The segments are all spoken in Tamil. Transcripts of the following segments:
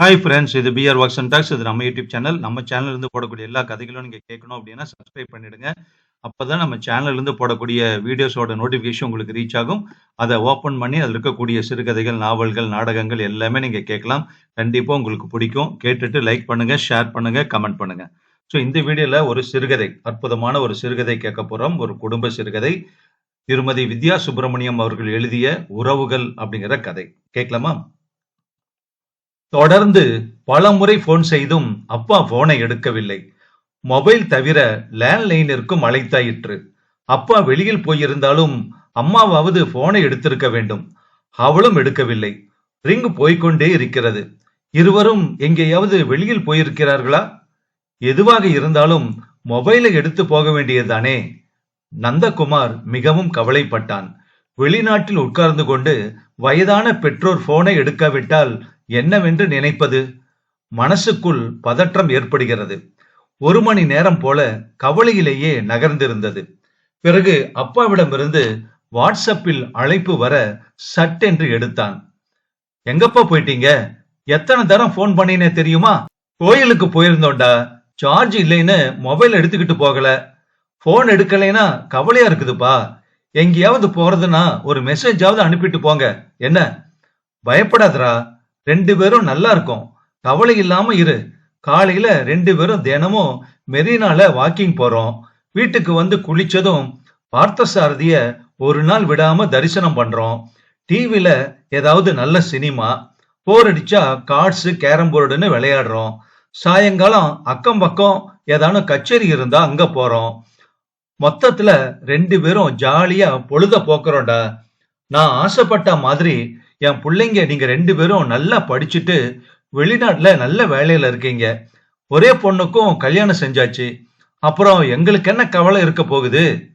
ஹாய் ஃப்ரெண்ட்ஸ் இது பிஆர் ஒர்க்ஸ் அண்ட் டாக்ஸ் இது நம்ம யூடியூப் சேனல் நம்ம சேனல்லேருந்து போடக்கூடிய எல்லா கதைகளும் நீங்கள் கேட்கணும் அப்படின்னா சப்ஸ்கிரைப் பண்ணிடுங்க. அப்போ தான் நம்ம சேனல்ல இருந்து போடக்கூடிய வீடியோஸோட நோட்டிஃபிகேஷன் உங்களுக்கு ரீச் ஆகும். அதை ஓப்பன் பண்ணி அதில் இருக்கக்கூடிய சிறுகதைகள் நாவல்கள் நாடகங்கள் எல்லாமே நீங்கள் கேட்கலாம். கண்டிப்பாக உங்களுக்கு பிடிக்கும். கேட்டுட்டு லைக் பண்ணுங்க ஷேர் பண்ணுங்கள் கமெண்ட் பண்ணுங்க. ஸோ இந்த வீடியோவில் ஒரு சிறுகதை அற்புதமான ஒரு சிறுகதை கேட்க போகிறோம் ஒரு குடும்ப சிறுகதை. திருமதி வித்யா சுப்பிரமணியம் அவர்கள் எழுதிய உறவுகள் அப்படிங்கிற கதை. கேட்கலாமா? தொடர்ந்து பல முறை போன் செய்தும் அப்பா போனை எடுக்கவில்லை. மொபைல் தவிர லேண்ட்லைனிற்கும் அழைத்தாயிற்று. அப்பா வெளியில் போயிருந்தாலும் அம்மாவாவது போனை எடுத்திருக்க வேண்டும். அவளும் எடுக்கவில்லை. ரிங் போய்கொண்டே இருக்கிறது. இருவரும் எங்கேயாவது வெளியில் போயிருக்கிறார்களா? எதுவாக இருந்தாலும் மொபைலை எடுத்து போக வேண்டியதுதானே? நந்தகுமார் மிகவும் கவலைப்பட்டான். வெளிநாட்டில் உட்கார்ந்து கொண்டு வயதான பெற்றோர் போனை எடுக்காவிட்டால் என்னவென்று நினைப்பது? மனசுக்குள் பதற்றம் ஏற்படுகிறது. ஒரு மணி நேரம் போல கவலையிலேயே நகர்ந்திருந்தது. பிறகு அப்பாவிடமிருந்து வாட்ஸ்அப்பில் அழைப்பு வர சட்டென்று எடுத்தான். எங்கப்பா போயிட்டீங்க? எத்தனை தரம் ஃபோன் பண்ணினே தெரியுமா? கோயிலுக்கு போயிருந்தோம்டா. சார்ஜ் இல்லைன்னு மொபைல் எடுத்துக்கிட்டு போகல. ஃபோன் எடுக்கலைன்னா கவலையா இருக்குதுப்பா. எங்கேயாவது போறதுன்னா ஒரு மெசேஜாவது அனுப்பிட்டு போங்க. என்ன? பயப்படாதரா ரெண்டு பேரும் நல்லா இருக்கும் கவலை இல்லாம இரு. காலையில ரெண்டு பேரும் தினமும் மெரினால வாக்கிங் போறோம். வீட்டுக்கு வந்து குளிச்சதும் பார்த்தசாரதிய ஒரு நாள் விடாம தரிசனம் பண்றோம். டிவில ஏதாவது நல்ல சினிமா போர் அடிச்சா கார்ட்ஸ் கேரம் போர்டுன்னு விளையாடுறோம். சாயங்காலம் அக்கம் பக்கம் ஏதானும் கச்சேரி இருந்தா அங்க போறோம். மொத்தத்துல ரெண்டு பேரும் ஜாலியா பொழுத போக்குறோம்டா. நான் ஆசைப்பட்ட மாதிரி என் பிள்ளைங்க நீங்க ரெண்டு பேரும் நல்லா படிச்சுட்டு வெளிநாட்டுல நல்ல வேலையில இருக்கீங்க. ஒரே பொண்ணுக்கும் கல்யாணம் செஞ்சாச்சு. அப்புறம் எங்களுக்கு என்ன கவலை இருக்க போகுது?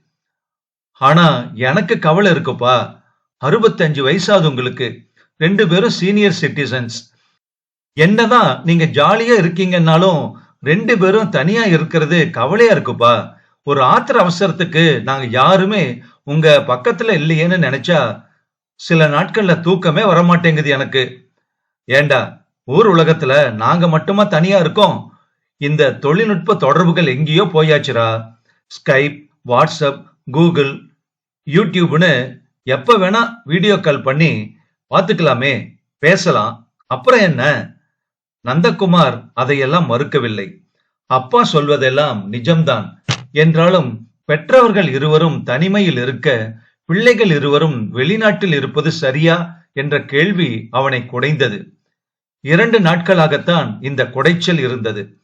ஆனா எனக்கு கவலை இருக்குப்பா. அறுபத்தஞ்சு வயசாகுது உங்களுக்கு. ரெண்டு பேரும் சீனியர் சிட்டிசன்ஸ் என்னதான் நீங்க ஜாலியா இருக்கீங்கன்னாலும் ரெண்டு பேரும் தனியா இருக்கிறது கவலையா இருக்குப்பா. ஒரு ஆத்திர அவசரத்துக்கு நாங்க யாருமே உங்க பக்கத்துல இல்லையேன்னு நினைச்சா சில நாட்கள்ல தூக்கமே வரமாட்டேங்குது எனக்கு. ஏண்டா ஊர் உலகத்துல நாங்க மட்டுமா தனியா இருக்கோம்? இந்த தொழில்நுட்ப தொடர்புகள் எங்கேயோ போயாச்சுரா ஸ்கைப் வாட்ஸ்அப் கூகுள் யூடியூப்னு எப்ப வேணா வீடியோ கால் பண்ணி பார்த்துக்கலாமே பேசலாம். அப்புறம் என்ன? நந்தகுமார் அதையெல்லாம் மறுக்கவில்லை. அப்பா சொல்வதெல்லாம் நிஜம்தான். என்றாலும் பெற்றவர்கள் இருவரும் தனிமையில் இருக்க பிள்ளைகள் இருவரும் வெளிநாட்டில் இருப்பது சரியா என்ற கேள்வி அவனை குடைந்தது. இரண்டு நாட்களாகத்தான் இந்த குடைச்சல் இருந்தது.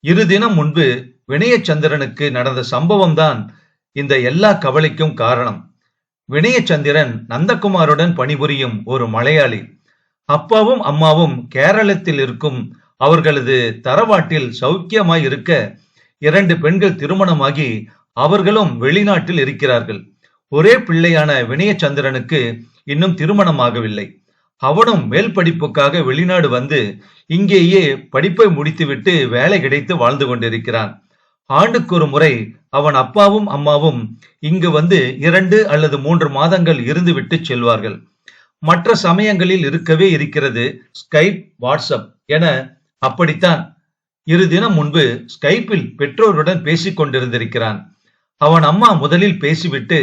இரு தினம் முன்பு வினயச்சந்திரனுக்கு நடந்த சம்பவம் தான் இந்த எல்லா கவலைக்கும் காரணம். வினயச்சந்திரன் நந்தகுமாருடன் பணிபுரியும் ஒரு மலையாளி. அப்பாவும் அம்மாவும் கேரளத்தில் இருக்கும் அவர்களது தரவாட்டில் சௌக்கியமாய் இருக்க இரண்டு பெண்கள் திருமணமாகி அவர்களும் வெளிநாட்டில் இருக்கிறார்கள். ஒரே பிள்ளையான வினயச்சந்திரனுக்கு இன்னும் திருமணமாகவில்லை. அவனும் மேல் படிப்புக்காக வெளிநாடு வந்து இங்கேயே படிப்பை முடித்துவிட்டு வேலை கிடைத்து வாழ்ந்து கொண்டிருக்கிறான். ஆண்டுக்கு ஒரு முறை அவன் அப்பாவும் அம்மாவும் இங்கு வந்து இரண்டு அல்லது மூன்று மாதங்கள் இருந்துவிட்டு செல்வார்கள். மற்ற சமயங்களில் இருக்கவே இருக்கிறது ஸ்கைப் வாட்ஸ்அப் என அப்படித்தான். இரு தினம் முன்பு ஸ்கைப்பில் பெற்றோருடன் பேசிக் கொண்டிருந்திருக்கிறான் அவன் அம்மா முதலில் பேசிவிட்டு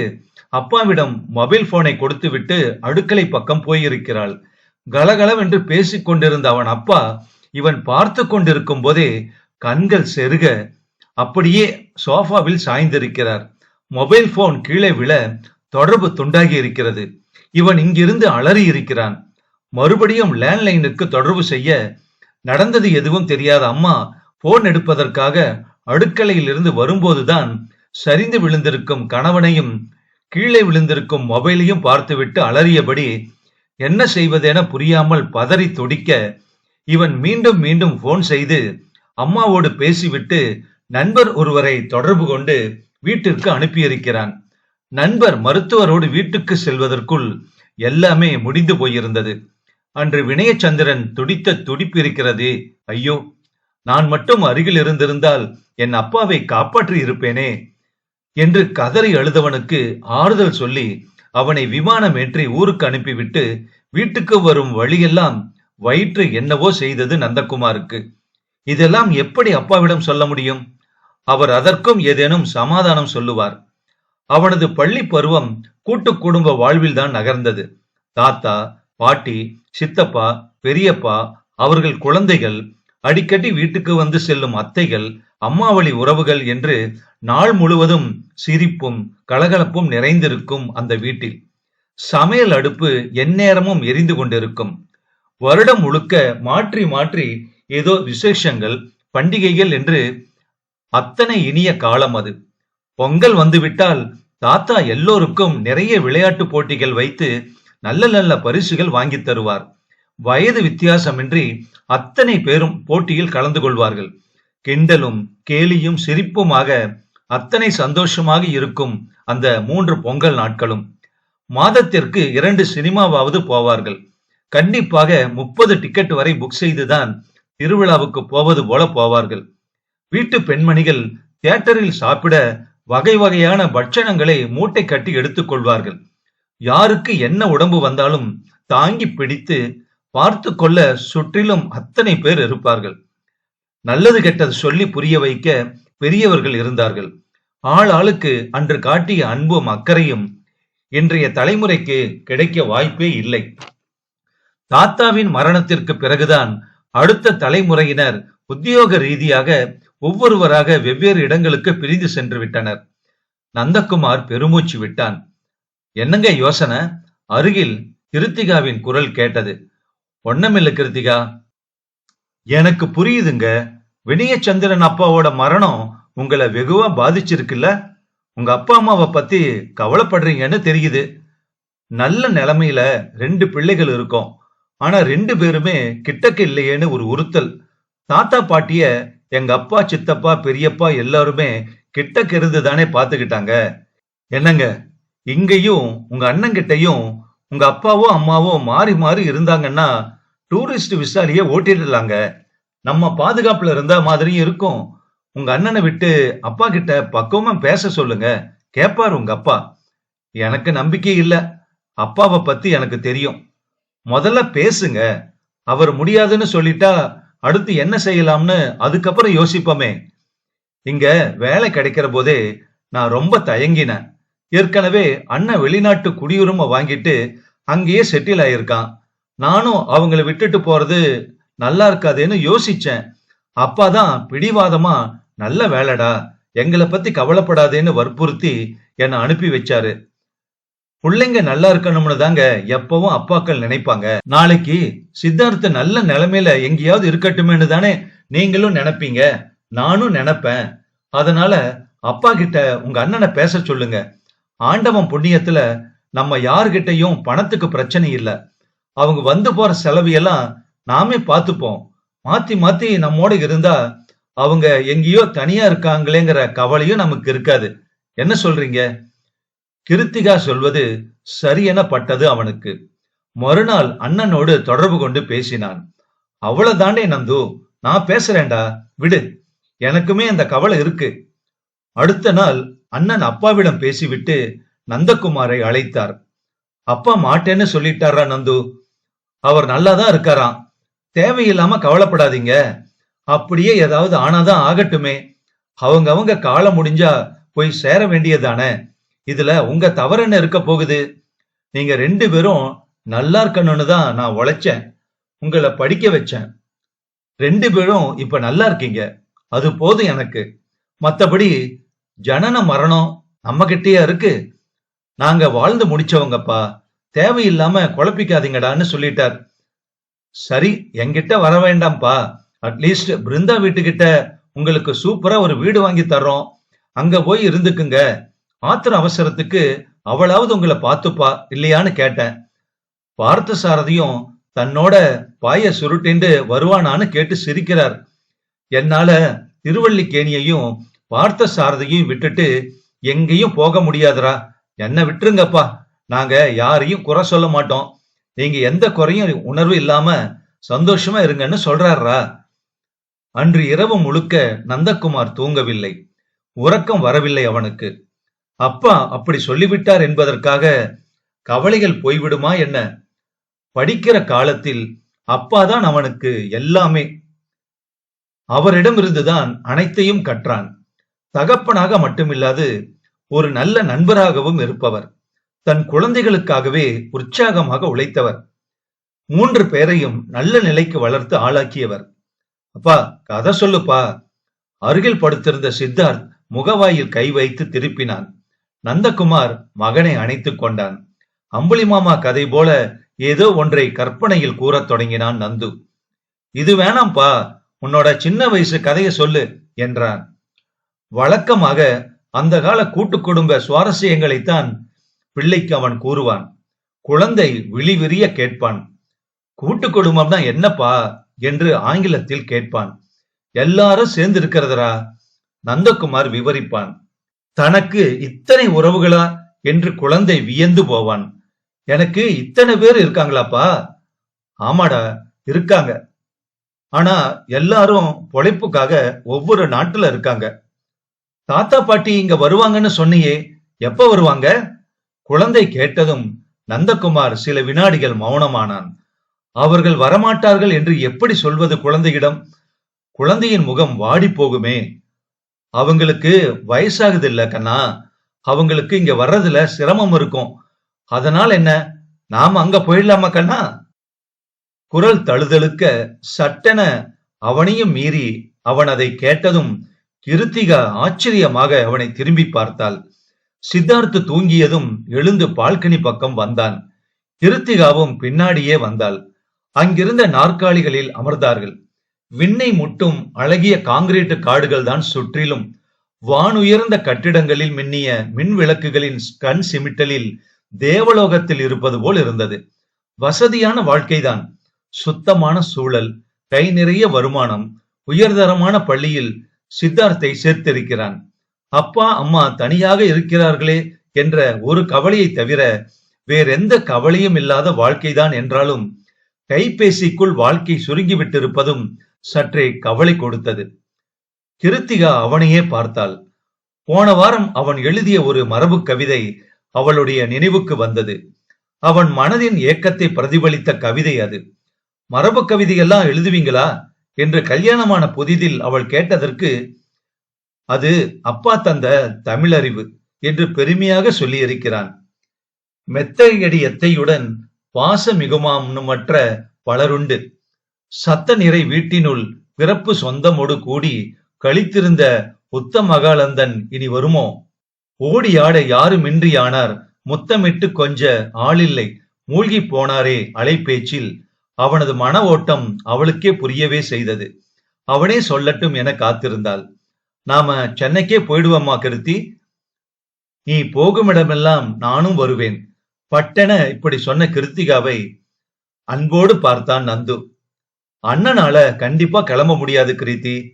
அப்பாவிடம் மொபைல் போனை கொடுத்துவிட்டு அடுக்கலை பக்கம் போயிருக்கிறாள். கலகலவென்று பேசிக் கொண்டிருந்த அவன் அப்பா இவன் பார்த்து கொண்டிருக்கும் போதே கண்கள் செருக அப்படியே சோஃபாவில் சாய்ந்திருக்கிறார். மொபைல் போன் கீழே விழ தொடர்பு துண்டாகி இருக்கிறது. இவன் இங்கிருந்து அலறி இருக்கிறான். மறுபடியும் லேண்ட்லைனுக்கு தொடர்பு செய்ய நடந்தது எதுவும் தெரியாத அம்மா போன் எடுப்பதற்காக அடுக்கலையிலிருந்து வரும்போதுதான் சரிந்து விழுந்திருக்கும் கணவனையும் கீழே விழுந்திருக்கும் மொபைலையும் பார்த்துவிட்டு அலறியபடி என்ன செய்வதென புரியாமல் பதறி தொடிக்க இவன் மீண்டும் மீண்டும் போன் செய்து அம்மாவோடு பேசிவிட்டு நண்பர் ஒருவரை தொடர்பு கொண்டு வீட்டிற்கு அனுப்பியிருக்கிறான். நண்பர் மருத்துவரோடு வீட்டுக்கு செல்வதற்குள் எல்லாமே முடிந்து போயிருந்தது. அன்று வினயச்சந்திரன் துடித்த துடிப்பு இருக்கிறதே ஐயோ! நான் மட்டும் அருகில் இருந்திருந்தால் என் அப்பாவை காப்பாற்றி இருப்பேனே என்று கதறி அழுதவனுக்கு ஆறுதல் சொல்லி அவனை விமானம் ஏற்றி ஊருக்கு அனுப்பிவிட்டு வீட்டுக்கு வரும் வழியெல்லாம் வயிற்று என்னவோ செய்தது நந்தகுமாருக்கு. இதெல்லாம் எப்படி அப்பாவிடம் சொல்ல முடியும்? அவர் அதற்கும் ஏதேனும் சமாதானம் சொல்லுவார். அவனது பள்ளி பருவம் கூட்டு குடும்ப வாழ்வில்தான் நகர்ந்தது. தாத்தா பாட்டி சித்தப்பா பெரியப்பா அவர்கள் குழந்தைகள் அடிக்கடி வீட்டுக்கு வந்து செல்லும் அத்தைகள் அம்மாவளி உறவுகள் என்று நாள் முழுவதும் சிரிப்பும் கலகலப்பும் நிறைந்திருக்கும் அந்த வீட்டில். சமையல் அடுப்பு எந்நேரமும் எரிந்து கொண்டிருக்கும். வருடம் முழுக்க மாற்றி மாற்றி ஏதோ விசேஷங்கள் பண்டிகைகள் என்று அத்தனை இனிய காலம் அது. பொங்கல் வந்துவிட்டால் தாத்தா எல்லோருக்கும் நிறைய விளையாட்டு போட்டிகள் வைத்து நல்ல நல்ல பரிசுகள் வாங்கி தருவார். வயது வித்தியாசமின்றி அத்தனை பேரும் போட்டியில் கலந்து கொள்வார்கள். கிண்டலும் கேலியும் சிரிப்புமாக அத்தனை சந்தோஷமாக இருக்கும் அந்த மூன்று பொங்கல் நாட்களும். மாதத்திற்கு இரண்டு சினிமாவாவது போவார்கள். கண்டிப்பாக முப்பது டிக்கெட் வரை புக் செய்துதான் திருவிழாவுக்கு போவது போல போவார்கள். வீட்டு பெண்மணிகள் தியேட்டரில் சாப்பிட வகை வகையான பட்சணங்களை மூட்டை கட்டி எடுத்துக்கொள்வார்கள் யாருக்கு என்ன உடம்பு வந்தாலும் தாங்கி பிடித்து பார்த்து கொள்ள சுற்றிலும் அத்தனை பேர் இருப்பார்கள். நல்லது கெட்டது சொல்லி புரிய வைக்க பெரியவர்கள் இருந்தார்கள். ஆள் ஆளுக்கு அன்று காட்டிய அன்பும் அக்கறையும் இன்றைய தலைமுறைக்கு கிடைக்க வாய்ப்பே இல்லை. தாத்தாவின் மரணத்திற்கு பிறகுதான் அடுத்த தலைமுறையினர் உத்தியோக ரீதியாக ஒவ்வொருவராக வெவ்வேறு இடங்களுக்கு பிரிந்து சென்று விட்டனர். நந்தகுமார் பெருமூச்சு விட்டான். என்னங்க யோசனை? அருகில் கிருத்திகாவின் குரல் கேட்டது. ஒன்னமில்ல கிருத்திகா. எனக்கு புரியுதுங்க. வினயச்சந்திரன் அப்பாவோட மரணம் உங்களை வெகுவா பாதிச்சிருக்குல்ல? உங்க அப்பா அம்மாவை பத்தி கவலைப்படுறீங்கன்னு தெரியுது. நல்ல நிலைமையில ரெண்டு பிள்ளைகள் இருக்கோம். ஆனா ரெண்டு பேருமே கிட்டக்க இல்லையேன்னு ஒரு உறுத்தல். தாத்தா பாட்டிய எங்க அப்பா சித்தப்பா பெரியப்பா எல்லாருமே கிட்டக்க இருந்து தானே பாத்துக்கிட்டாங்க. என்னங்க? இங்கேயும் உங்க அண்ணங்கிட்டையும் உங்க அப்பாவோ அம்மாவோ மாறி மாறி இருந்தாங்கன்னா டூரிஸ்ட் விசாரியே ஓட்டிடலாங்க. நம்ம பாதுகாப்புல இருந்த மாதிரியும் இருக்கும். உங்க அண்ணனை விட்டு அப்பா கிட்ட பக்குவமா பேச சொல்லுங்க. கேப்பாரு உங்க அப்பா. எனக்கு நம்பிக்கை இல்ல. அப்பாவை பத்தி எனக்கு தெரியும். முதல்ல பேசுங்க. அவர் முடியாதுன்னு சொல்லிட்டா அடுத்து என்ன செய்யலாம்னு அதுக்கப்புறம் யோசிப்போமே. இங்க வேலை கிடைக்கிற போதே நான் ரொம்ப தயங்கினேன். ஏற்கனவே அண்ணன் வெளிநாட்டு குடியுரிமை வாங்கிட்டு அங்கேயே செட்டில் ஆயிருக்கான். நானும் அவங்கள விட்டுட்டு போறது நல்லா இருக்காதுன்னு யோசிச்சேன். அப்பாதான் பிடிவாதமா நல்ல வேலைடா எங்களை பத்தி கவலைப்படாதேன்னு வற்புறுத்தி என்னை அனுப்பி வச்சாரு. பிள்ளைங்க நல்லா இருக்கணும்னு தாங்க எப்பவும் அப்பாக்கள் நினைப்பாங்க. நாளைக்கு சித்தார்த்த நல்ல நிலைமையில எங்கேயாவது இருக்கட்டுமேனு தானே நீங்களும் நினைப்பீங்க. நானும் நினைப்பேன். அதனால அப்பா கிட்ட உங்க அண்ணனை பேச சொல்லுங்க. ஆண்டவன் புண்ணியத்துல நம்ம யார்கிட்டயும் பணத்துக்கு பிரச்சனை இல்ல. அவங்க வந்து போற செலவு எல்லாம் நாமே பார்த்துப்போம். மாத்தி மாத்தி நம்மோட இருந்தா அவங்க எங்கேயோ தனியா இருக்காங்களேங்கிற கவலையும் நமக்கு இருக்காது. என்ன சொல்றீங்க? கிருத்திகா சொல்வது சரியென பட்டது அவனுக்கு. மறுநாள் அண்ணனோடு தொடர்பு கொண்டு பேசினான். அவ்வளவுதானே நந்து நான் பேசுறேன்டா விடு. எனக்குமே அந்த கவலை இருக்கு. அடுத்த நாள் அண்ணன் அப்பாவிடம் பேசிவிட்டு நந்தகுமாரை அழைத்தார். அப்பா மாட்டேன்னு சொல்லிட்டாரா நந்து? அவர் நல்லாதான் இருக்காராம். தேவையில்லாம கவலைப்படாதீங்க. அப்படியே ஏதாவது ஆனாதான் ஆகட்டுமே. அவங்க அவங்க காலம் முடிஞ்சா போய் சேர வேண்டியதானே இதுல உங்க தவறு என்ன இருக்க போகுது? நீங்க ரெண்டு பேரும் நல்லா இருக்கணும்னு தான் நான் உழைச்சேன். உங்களை படிக்க வச்சேன். ரெண்டு பேரும் இப்ப நல்லா இருக்கீங்க. அது போதும் எனக்கு. மத்தபடி ஜனன மரணம் நம்ம கிட்டேயா இருக்கு. நாங்க வாழ்ந்து முடிச்சவங்கப்பா. தேவையில்லாம குழப்பிக்காதீங்கடான்னு சொல்லிட்டார். சரி என்கிட்ட வர வேண்டாம்ப்பா. அட்லீஸ்ட் பிருந்தா வீட்டுக்கிட்ட உங்களுக்கு சூப்பரா ஒரு வீடு வாங்கி தர்றோம். அங்க போய் இருந்துக்குங்க. ஆத்திர அவசரத்துக்கு அவளாவது உங்களை பார்த்துப்பா இல்லையான்னு கேட்டேன். பார்த்த சாரதியும் தன்னோட பாய சுருட்டிண்டு வருவானான்னு கேட்டு சிரிக்கிறார். என்னால திருவள்ளிக்கேணியையும் பார்த்த சாரதியையும் விட்டுட்டு எங்கேயும் போக முடியாதுடா. என்ன விட்டுருங்கப்பா. நாங்க யாரையும் குறை சொல்ல மாட்டோம். நீங்க எந்த குறையும் உணர்வு இல்லாம சந்தோஷமா இருங்கன்னு சொல்றாரா அன்று இரவு முழுக்க நந்தகுமார் தூங்கவில்லை. உறக்கம் வரவில்லை அவனுக்கு. அப்பா அப்படி சொல்லிவிட்டார் என்பதற்காக கவலைகள் போய்விடுமா என்ன? படிக்கிற காலத்தில் அப்பாதான் அவனுக்கு எல்லாமே. அவரிடமிருந்துதான் அனைத்தையும் கற்றான். தகப்பனாக மட்டுமில்லாது ஒரு நல்ல நண்பராகவும் இருப்பவர். தன் குழந்தைகளுக்காகவே உற்சாகமாக உழைத்தவர். மூன்று பேரையும் நல்ல நிலைக்கு வளர்த்து ஆளாக்கியவர். அப்பா கதை சொல்லுப்பா. அருகில் படுத்திருந்த சித்தார்த் முகவாயில் கை வைத்து திருப்பினான். நந்தகுமார் மகனை அணைத்துக் கொண்டான். அம்புலி மாமா கதை போல ஏதோ ஒன்றை கற்பனையில் கூறத் தொடங்கினான் நந்து. இது வேணாம்ப்பா உன்னோட சின்ன வயசு கதையை சொல்லு என்றான். வழக்கமாக அந்த கால கூட்டு குடும்ப சுவாரஸ்யங்களைத்தான் பிள்ளைக்கு அவன் கூறுவான் குழந்தை விழிவிரிய கேட்பான். கூட்டு குடும்பம்னா என்னப்பா? என்று ஆங்கிலத்தில் கேட்பான். எல்லாரும் சேர்ந்து இருக்கிறதரா நந்தகுமார் விவரிப்பான். தனக்கு இத்தனை உறவுகளா? என்று குழந்தை வியந்து போவான். எனக்கு இத்தனை பேர் இருக்காங்களாப்பா? ஆமாடா இருக்காங்க. ஆனா எல்லாரும் பொழைப்புக்காக ஒவ்வொரு நாட்டுல இருக்காங்க. தாத்தா பாட்டி இங்க வருவாங்கன்னு சொன்னியே எப்ப வருவாங்க? குழந்தை கேட்டதும் நந்தகுமார் சில வினாடிகள் மௌனமானான். அவர்கள் வரமாட்டார்கள் என்று எப்படி சொல்வது குழந்தையிடம்? குழந்தையின் முகம் வாடி போகுமே அவங்களுக்கு வயசாகுது இல்ல கண்ணா. அவங்களுக்கு இங்க வர்றதுல சிரமம் இருக்கும். அதனால் என்ன? நாம அங்க போயிடலாமா கண்ணா? குரல் தழுதழுக்க சட்டென அவனையும் மீறி அவன் அதை கேட்டதும் கிருத்திகா ஆச்சரியமாக அவனை திரும்பி பார்த்தாள். சித்தார்த்து தூங்கியதும் எழுந்து பால்கனி பக்கம் வந்தான். கிருத்திகாவும் பின்னாடியே வந்தாள். அங்கிருந்த நாற்காலிகளில் அமர்ந்தார்கள். விண்ணை முட்டும் அழகிய காங்கிரீட்டு காடுகள் தான் சுற்றிலும் வானுயர்ந்த கட்டிடங்களில் மின்னிய மின் விளக்குகளின் கண் சிமிட்டலில் தேவலோகத்தில் இருப்பது போல் இருந்தது. வசதியான வாழ்க்கைதான். சுத்தமான சூழல் கை நிறைய வருமானம் உயர்தரமான பள்ளியில் சித்தார்த்தை சேர்த்திருக்கிறான். அப்பா அம்மா தனியாக இருக்கிறார்களே என்ற ஒரு கவலையை தவிர வேறெந்த கவலையும் இல்லாத வாழ்க்கைதான் என்றாலும் கைபேசிக்குள் வாழ்க்கை சுருங்கிவிட்டிருப்பதும் சற்றே கவலை கொடுத்தது. கிருத்திகா அவனையே பார்த்தாள். போன வாரம் அவன் எழுதிய ஒரு மரபு கவிதை அவளுடைய நினைவுக்கு வந்தது. அவன் மனதின் ஏக்கத்தை பிரதிபலித்த கவிதை அது. மரபு கவிதையெல்லாம் எழுதுவீங்களா? என்று கல்யாணமான புதிதில் அவள் கேட்டதற்கு அது அப்பா தந்த தமிழறிவு என்று பெருமையாக சொல்லியிருக்கிறான். மெத்தையடி எத்தையுடன் பாச மிகுமாமற்ற பலருண்டு. சத்த நிறை வீட்டினுள் பிறப்பு சொந்தமோடு கூடி கழித்திருந்த உத்த மகாலந்தன் இனி வருமோ? ஓடி ஆட யாருமின்றியானார் முத்தமிட்டு கொஞ்ச ஆளில்லை. மூழ்கி போனாரே அலைப்பேச்சில் அவனது மன ஓட்டம் அவளுக்கே புரியவே செய்தது. அவனே சொல்லட்டும் என காத்திருந்தாள். நாம சென்னைக்கே போயிடுவோமா கிருத்தி. நீ போகும் இடமெல்லாம் நானும் வருவேன். பட்டென இப்படி சொன்ன கிருத்திகாவை அன்போடு பார்த்தான் நந்து. அண்ணனால கண்டிப்பா கிளம்ப முடியாது கிருத்தி.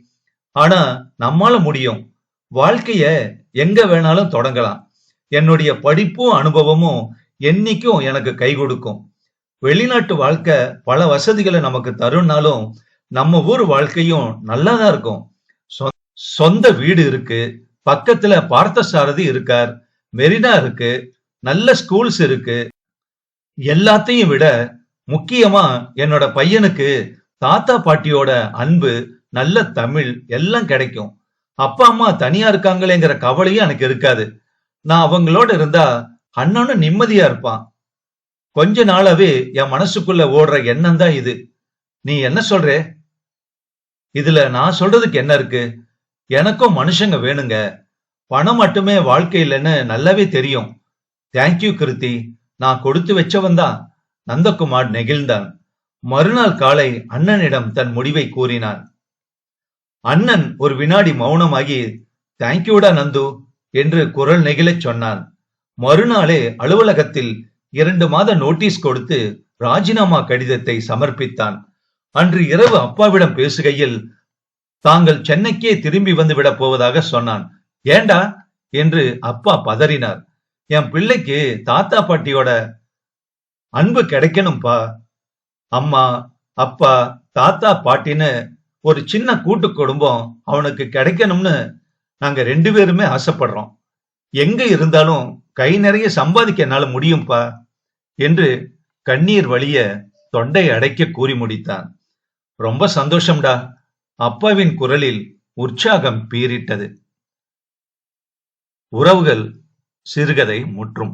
ஆனா நம்மால முடியும். வாழ்க்கைய எங்க வேணாலும் தொடங்கலாம். என்னுடைய படிப்பும் அனுபவமும் என்னைக்கும் எனக்கு கை கொடுக்கும். வெளிநாட்டு வாழ்க்கை பல வசதிகளை நமக்கு தரும்னாலும் நம்ம ஊர் வாழ்க்கையும் நல்லாதான் இருக்கும். சொந்த வீடு இருக்கு பக்கத்துல பார்த்தசாரதி இருக்கார் மெரினா இருக்கு நல்ல ஸ்கூல்ஸ் இருக்கு. எல்லாத்தையும் விட முக்கியமா என்னோட பையனுக்கு தாத்தா பாட்டியோட அன்பு நல்ல தமிழ் எல்லாம் கிடைக்கும். அப்பா அம்மா தனியா இருக்காங்களேங்கிற கவலையும் எனக்கு இருக்காது. நான் அவங்களோட இருந்தா அண்ணனும் நிம்மதியா இருப்பான். கொஞ்ச நாளாவே என் மனசுக்குள்ள ஓடுற எண்ணம் தான் இது. நீ என்ன சொல்ற? இதுல நான் சொல்றதுக்கு என்ன இருக்கு? எனக்கும் மனுஷங்க வேணுங்க. பணம் மட்டுமே வாழ்க்கை இல்லைன்னு நல்லாவே தெரியும். தேங்க்யூ கிருத்தி நான் கொடுத்து வச்சவன் தான். நந்தகுமார் நெகிழ்ந்தான். மறுநாள் காலை அண்ணனிடம் தன் முடிவை கூறினான். அண்ணன் ஒரு வினாடி மௌனமாகி தேங்க்யூடா நந்து என்று குரல் நெகிழச் சொன்னான். மறுநாளே அலுவலகத்தில் இரண்டு மாத நோட்டீஸ் கொடுத்து ராஜினாமா கடிதத்தை சமர்ப்பித்தான். அன்று இரவு அப்பாவிடம் பேசுகையில் தாங்கள் சென்னைக்கே திரும்பி வந்து விடப் போவதாக சொன்னான். ஏண்டா? என்று அப்பா பதறினார். என் பிள்ளைக்கு தாத்தா பாட்டியோட அன்பு கிடைக்கணும்பா. அம்மா அப்பா தாத்தா பாட்டின்னு ஒரு சின்ன கூட்டு குடும்பம் அவனுக்கு கிடைக்கணும்னு நாங்க ரெண்டு பேருமே ஆசைப்படுறோம். எங்க இருந்தாலும் கை நிறைய சம்பாதிக்க என்னால முடியும்பா? என்று கண்ணீர் வழிய தொண்டை அடைக்க கூறி முடித்தான். ரொம்ப சந்தோஷம்டா. அப்பாவின் குரலில் உற்சாகம் பீரிட்டது உறவுகள் சிறுகதை முற்றும்.